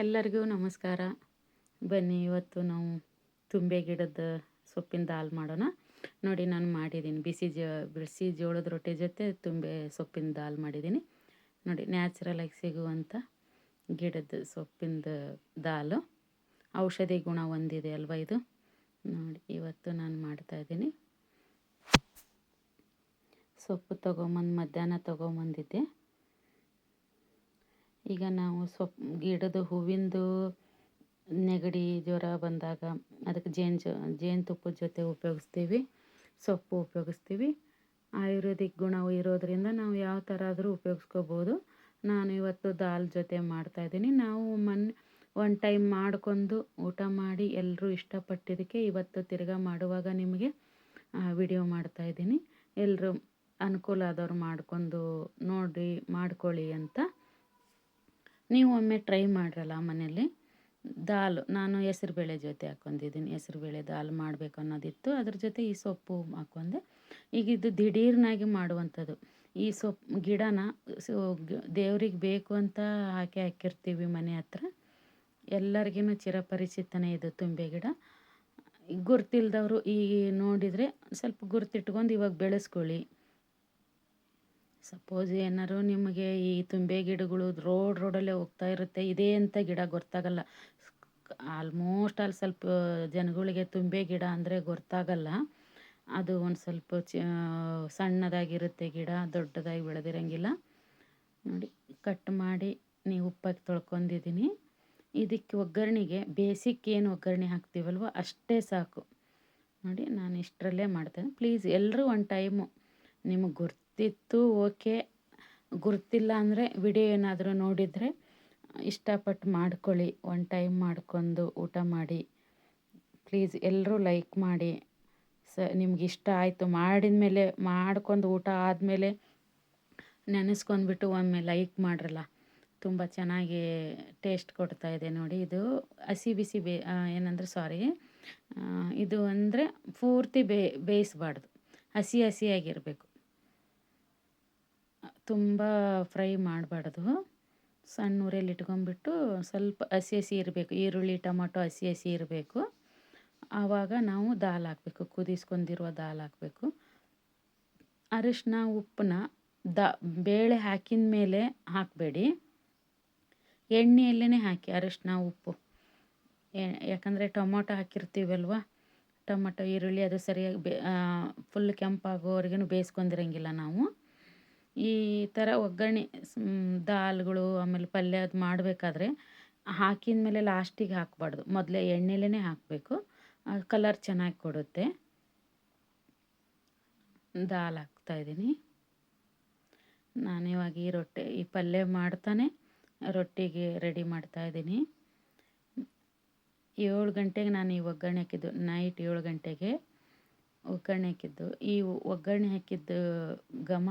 ಎಲ್ಲರಿಗೂ ನಮಸ್ಕಾರ. ಬನ್ನಿ, ಇವತ್ತು ನಾವು ತುಂಬೆ ಗಿಡದ ಸೊಪ್ಪಿನ ದಾಲ್ ಮಾಡೋಣ. ನೋಡಿ, ನಾನು ಮಾಡಿದ್ದೀನಿ. ಬಿಸಿ ಜೋ, ಬಿಸಿ ಜೋಳದ ರೊಟ್ಟಿ ಜೊತೆ ತುಂಬೆ ಸೊಪ್ಪಿನ ದಾಲ್ ಮಾಡಿದ್ದೀನಿ. ನೋಡಿ ನ್ಯಾಚುರಲಾಗಿ ಸಿಗುವಂಥ ಗಿಡದ ಸೊಪ್ಪಿಂದ ದಾಲು. ಔಷಧಿ ಗುಣ ಹೊಂದಿದೆ ಅಲ್ವಾ ಇದು? ನೋಡಿ, ಇವತ್ತು ನಾನು ಮಾಡ್ತಾಯಿದ್ದೀನಿ ಸೊಪ್ಪು ತೊಗೊಂಬಂದು ಮಧ್ಯಾಹ್ನ ತೊಗೊಂಬಂದಿದ್ದೆ. ಈಗ ನಾವು ಸೊಪ್ಪು ಗಿಡದ ಹೂವಿಂದು ನೆಗಡಿ ಜ್ವರ ಬಂದಾಗ ಅದಕ್ಕೆ ಜೇನು ಜ ಜೇನುತುಪ್ಪದ ಜೊತೆ ಉಪಯೋಗಿಸ್ತೀವಿ, ಸೊಪ್ಪು ಉಪಯೋಗಿಸ್ತೀವಿ. ಆಯುರ್ವೇದಿಕ್ ಗುಣ ಇರೋದರಿಂದ ನಾವು ಯಾವ ಥರ ಆದರೂ ಉಪಯೋಗಿಸ್ಕೋಬೋದು. ನಾನು ಇವತ್ತು ದಾಲ್ ಜೊತೆ ಮಾಡ್ತಾಯಿದ್ದೀನಿ ನಾವು ಮೊನ್ನೆ ಒನ್ ಟೈಮ್ ಮಾಡ್ಕೊಂಡು ಊಟ ಮಾಡಿ ಎಲ್ಲರೂ ಇಷ್ಟಪಟ್ಟಿದ್ದಕ್ಕೆ ಇವತ್ತು ತಿರ್ಗಾ ಮಾಡುವಾಗ ನಿಮಗೆ ವಿಡಿಯೋ ಮಾಡ್ತಾಯಿದ್ದೀನಿ ಎಲ್ಲರೂ ಅನುಕೂಲ ಆದವ್ರು ಮಾಡ್ಕೊಂಡು ನೋಡಿ ಮಾಡ್ಕೊಳ್ಳಿ ಅಂತ. ನೀವು ಒಮ್ಮೆ ಟ್ರೈ ಮಾಡ್ರಲ್ಲ ಮನೆಯಲ್ಲಿ? ದಾಲ್, ನಾನು ಹೆಸ್ರುಬೇಳೆ ಜೊತೆ ಹಾಕ್ಕೊಂಡಿದ್ದೀನಿ. ಹೆಸ್ರುಬೇಳೆ ದಾಲ್ ಮಾಡಬೇಕು ಅನ್ನೋದಿತ್ತು. ಅದ್ರ ಜೊತೆ ಈ ಸೊಪ್ಪು ಹಾಕೊಂಡೆ ಈಗ ಇದು ದಿಢೀರ್ನಾಗಿ ಮಾಡುವಂಥದ್ದು. ಈ ಸೊಪ್ಪು ಗಿಡನ ಸೊ ದೇವ್ರಿಗೆ ಬೇಕು ಅಂತ ಹಾಕಿ ಹಾಕಿರ್ತೀವಿ ಮನೆ ಹತ್ರ. ಎಲ್ಲರಿಗೂ ಚಿರಪರಿಚಿತನೇ ಇದು ತುಂಬೆ ಗಿಡ. ಗುರ್ತಿಲ್ದವರು ಈ ನೋಡಿದರೆ ಸ್ವಲ್ಪ ಗುರ್ತಿಟ್ಕೊಂಡು ಇವಾಗ ಬೆಳೆಸ್ಕೊಳ್ಳಿ. ಸಪೋಸ್ ಏನಾದ್ರು ನಿಮಗೆ ಈ ತುಂಬೆ ಗಿಡಗಳು ರೋಡ್ ರೋಡಲ್ಲೇ ಹೋಗ್ತಾ ಇರುತ್ತೆ, ಇದೇ ಅಂತ ಗಿಡ ಗೊತ್ತಾಗಲ್ಲ. ಆಲ್ಮೋಸ್ಟ್ ಅಲ್ಲಿ ಸ್ವಲ್ಪ ಜನಗಳಿಗೆ ತುಂಬೆ ಗಿಡ ಅಂದರೆ ಗೊತ್ತಾಗಲ್ಲ. ಅದು ಒಂದು ಸ್ವಲ್ಪ ಸಣ್ಣದಾಗಿರುತ್ತೆ ಗಿಡ, ದೊಡ್ಡದಾಗಿ ಬೆಳೆದಿರಂಗಿಲ್ಲ. ನೋಡಿ ಕಟ್ ಮಾಡಿ ನೀವು ಉಪ್ಪಾಕಿ ತೊಳ್ಕೊಂಡಿದ್ದೀನಿ. ಇದಕ್ಕೆ ಒಗ್ಗರಣೆಗೆ ಬೇಸಿಕ್ ಏನು ಒಗ್ಗರಣೆ ಹಾಕ್ತೀವಲ್ವ, ಅಷ್ಟೇ ಸಾಕು. ನೋಡಿ, ನಾನು ಇಷ್ಟರಲ್ಲೇ ಮಾಡ್ತೇನೆ. ಪ್ಲೀಸ್ ಎಲ್ಲರೂ ಒಂದು ಟೈಮು ನಿಮಗೆ ಗುರ್ತು ಗೊತ್ತಿತ್ತು, ಓಕೆ. ಗುರುತಿಲ್ಲ ಅಂದರೆ ವಿಡಿಯೋ ಏನಾದರೂ ನೋಡಿದರೆ ಇಷ್ಟಪಟ್ಟು ಮಾಡ್ಕೊಳ್ಳಿ. ಒನ್ ಟೈಮ್ ಮಾಡ್ಕೊಂಡು ಊಟ ಮಾಡಿ. ಪ್ಲೀಸ್ ಎಲ್ಲರೂ ಲೈಕ್ ಮಾಡಿ. ಸ ನಿಮ್ಗೆ ಇಷ್ಟ ಆಯಿತು. ಮಾಡಿದ ಮೇಲೆ ಮಾಡ್ಕೊಂಡು ಊಟ ಆದಮೇಲೆ ನೆನೆಸ್ಕೊಂಡ್ಬಿಟ್ಟು ಒಮ್ಮೆ ಲೈಕ್ ಮಾಡ್ರಲ್ಲ. ತುಂಬ ಚೆನ್ನಾಗಿ ಟೇಸ್ಟ್ ಇದೆ ನೋಡಿ ಇದು. ಹಸಿ ಬಿಸಿ ಬೇ ಏನಂದರೆ ಸಾರಿ ಇದು ಅಂದರೆ ಪೂರ್ತಿ ಬೇಯಿಸ್ಬಾರ್ದು. ಹಸಿ ಹಸಿಯಾಗಿರಬೇಕು. ತುಂಬ ಫ್ರೈ ಮಾಡಬಾರ್ದು. ಸಣ್ಣ ಉರಿಯಲ್ಲಿ ಇಟ್ಕೊಂಡ್ಬಿಟ್ಟು ಸ್ವಲ್ಪ ಹಸಿ ಹಸಿ ಇರಬೇಕು. ಈರುಳ್ಳಿ, ಟೊಮೊಟೊ ಹಸಿ ಹಸಿ ಇರಬೇಕು. ಆವಾಗ ನಾವು ದಾಲ್ ಹಾಕಬೇಕು. ಕುದಿಸ್ಕೊಂಡಿರುವ ದಾಲ್ ಹಾಕಬೇಕು. ಅರಿಶಿನ ಉಪ್ಪನ್ನ ದ ಬೇಳೆ ಹಾಕಿದ ಮೇಲೆ ಹಾಕಬೇಡಿ. ಎಣ್ಣೆಯಲ್ಲೇ ಹಾಕಿ ಅರಿಶಿನ ಉಪ್ಪು. ಯಾಕಂದರೆ ಟೊಮೊಟೊ ಹಾಕಿರ್ತೀವಲ್ವ? ಟೊಮೊಟೊ, ಈರುಳ್ಳಿ ಅದು ಸರಿಯಾಗಿ ಬೇ ಫುಲ್ ಕೆಂಪಾಗೋವರೆಗೂ ಬೇಯಿಸ್ಕೊಂಡಿರಂಗಿಲ್ಲ ನಾವು. ಈ ಥರ ಒಗ್ಗರಣೆ ದಾಲ್ಗಳು, ಆಮೇಲೆ ಪಲ್ಯ ಅದು ಮಾಡಬೇಕಾದ್ರೆ ಹಾಕಿದ ಮೇಲೆ ಲಾಸ್ಟಿಗೆ ಹಾಕಬಾರ್ದು. ಮೊದಲೇ ಎಣ್ಣೆಲೇ ಹಾಕಬೇಕು. ಕಲರ್ ಚೆನ್ನಾಗಿ ಕೊಡುತ್ತೆ. ದಾಲ್ ಹಾಕ್ತಾಯಿದ್ದೀನಿ ನಾನಿವಾಗ ಈ ರೊಟ್ಟಿ, ಈ ಪಲ್ಯ ಮಾಡ್ತಾನೆ. ರೊಟ್ಟಿಗೆ ರೆಡಿ ಮಾಡ್ತಾಯಿದ್ದೀನಿ ಏಳು ಗಂಟೆಗೆ ನಾನು ಈ ಒಗ್ಗರಣೆ ಹಾಕಿದ್ದು, ನೈಟ್ ಏಳು ಗಂಟೆಗೆ ಒಗ್ಗರಣೆ ಹಾಕಿದ್ದು. ಈ ಒಗ್ಗರಣೆ ಹಾಕಿದ್ದು ಘಮ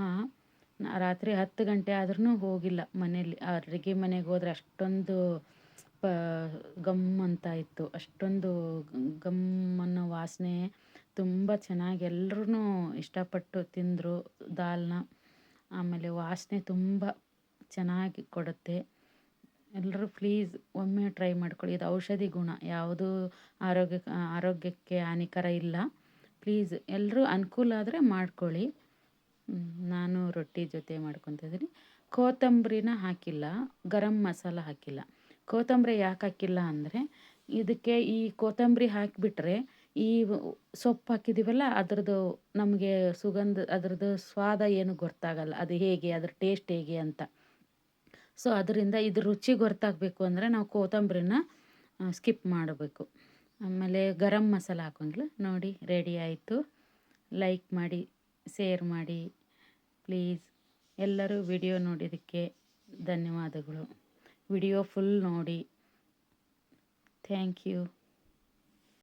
ರಾತ್ರಿ ಹತ್ತು ಗಂಟೆ ಆದ್ರೂ ಹೋಗಿಲ್ಲ ಮನೆಯಲ್ಲಿ. ಅಡುಗೆ ಮನೆಗೆ ಹೋದ್ರೆ ಅಷ್ಟೊಂದು ಪ, ಗಮ್ ಅಂತ ಇತ್ತು. ಅಷ್ಟೊಂದು ಗಮ್ ಅನ್ನೋ ವಾಸನೆ ತುಂಬ ಚೆನ್ನಾಗಿ ಎಲ್ರೂ ಇಷ್ಟಪಟ್ಟು ತಿಂದರು ದಾಲ್ನ. ಆಮೇಲೆ ವಾಸನೆ ತುಂಬ ಚೆನ್ನಾಗಿ ಕೊಡುತ್ತೆ. ಎಲ್ಲರೂ ಪ್ಲೀಸ್ ಒಮ್ಮೆ ಟ್ರೈ ಮಾಡ್ಕೊಳ್ಳಿ. ಇದು ಔಷಧಿ ಗುಣ. ಯಾವುದೂ ಆರೋಗ್ಯ, ಆರೋಗ್ಯಕ್ಕೆ ಹಾನಿಕರ ಇಲ್ಲ. ಪ್ಲೀಸ್ ಎಲ್ಲರೂ ಅನುಕೂಲ ಆದರೆ ಮಾಡ್ಕೊಳ್ಳಿ. ನಾನು ರೊಟ್ಟಿ ಜೊತೆ ಮಾಡ್ಕೊತಿದ್ದೀನಿ ಕೊತ್ತಂಬ್ರಿನ ಹಾಕಿಲ್ಲ, ಗರಂ ಮಸಾಲ ಹಾಕಿಲ್ಲ. ಕೊತ್ತಂಬರಿ ಯಾಕೆ ಹಾಕಿಲ್ಲ ಅಂದರೆ, ಇದಕ್ಕೆ ಈ ಕೊತ್ತಂಬರಿ ಹಾಕಿಬಿಟ್ರೆ ಈ ಸೊಪ್ಪು ಹಾಕಿದ್ದೀವಲ್ಲ ಅದರದ್ದು ನಮಗೆ ಸುಗಂಧ, ಅದರದ್ದು ಸ್ವಾದ ಏನು ಗೊತ್ತಾಗಲ್ಲ, ಅದು ಹೇಗೆ, ಅದ್ರ ಟೇಸ್ಟ್ ಹೇಗೆ ಅಂತ. ಸೊ ಅದರಿಂದ ಇದು ರುಚಿ ಗೊತ್ತಾಗಬೇಕು ಅಂದರೆ ನಾವು ಕೊತ್ತಂಬ್ರಿನ ಸ್ಕಿಪ್ ಮಾಡಬೇಕು. ಆಮೇಲೆ ಗರಂ ಮಸಾಲ ಹಾಕೋಂಗಿಲ್ಲ ನೋಡಿ ರೆಡಿ ಆಯಿತು. ಲೈಕ್ ಮಾಡಿ. ಶೇರ್ ಮಾಡಿ. ಪ್ಲೀಸ್ ಎಲ್ಲರೂ ವಿಡಿಯೋ ನೋಡಿದ್ದಕ್ಕೆ ಧನ್ಯವಾದಗಳು. ವಿಡಿಯೋ ಫುಲ್ ನೋಡಿ. Thank you.